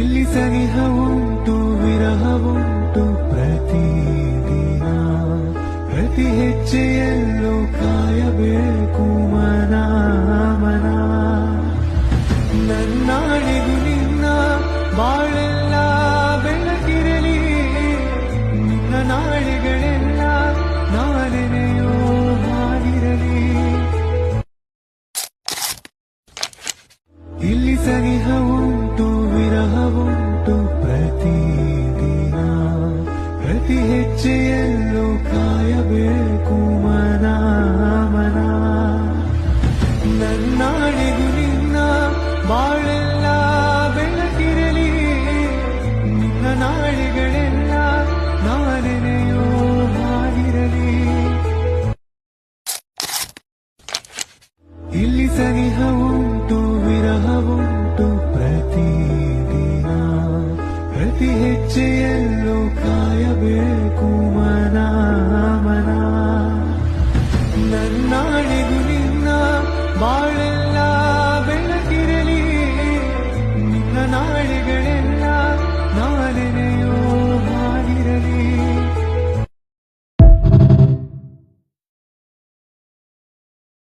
ಇಲ್ಲಿ ಸನಿಹವುಂಟು, ವಿರಹವುಂಟು ಪ್ರತಿದಿನ ಪ್ರತಿ ಹೆಜ್ಜೆಯಲ್ಲೂ ಕಾಯಬೇಕು ಮನ ಮನ ನನ್ನಾಣೆಗೂ ನಿನ್ನ ಬಾಳೆಲ್ಲ ಬೆಳಕಿರಲಿ. ನಿನ್ನ ನಾಳೆಗಳೆಲ್ಲ ನಾಳೆನೆಯೋ ಹಾಗಿರಲಿ. ಇಲ್ಲಿ ಸನಿಹವುಂಟು ಪ್ರತಿ ಹೆಜ್ಜೆಯಲ್ಲೂ ಕಾಯಬೇಕು ಮನ ಮನ. ನನ್ನಾಣೆಗೂ ನಿನ್ನ ಬಾಳೆಲ್ಲ ಬೆಳಕಿರಲಿ. ನಿನ್ನ ನಾಳೆಗಳೆಲ್ಲ ನಾನೆನೆಯೋ ಆಗಿರಲಿ ಇಲ್ಲಿ ಸನಿಹ ಉಂಟು ವಿರಹ ಉಂಟು ಪ್ರತಿ ಹೆಜ್ಜೆಯಲ್ಲೂ ಕಾಯ നാളെ ഗുരുന്ന വാഴ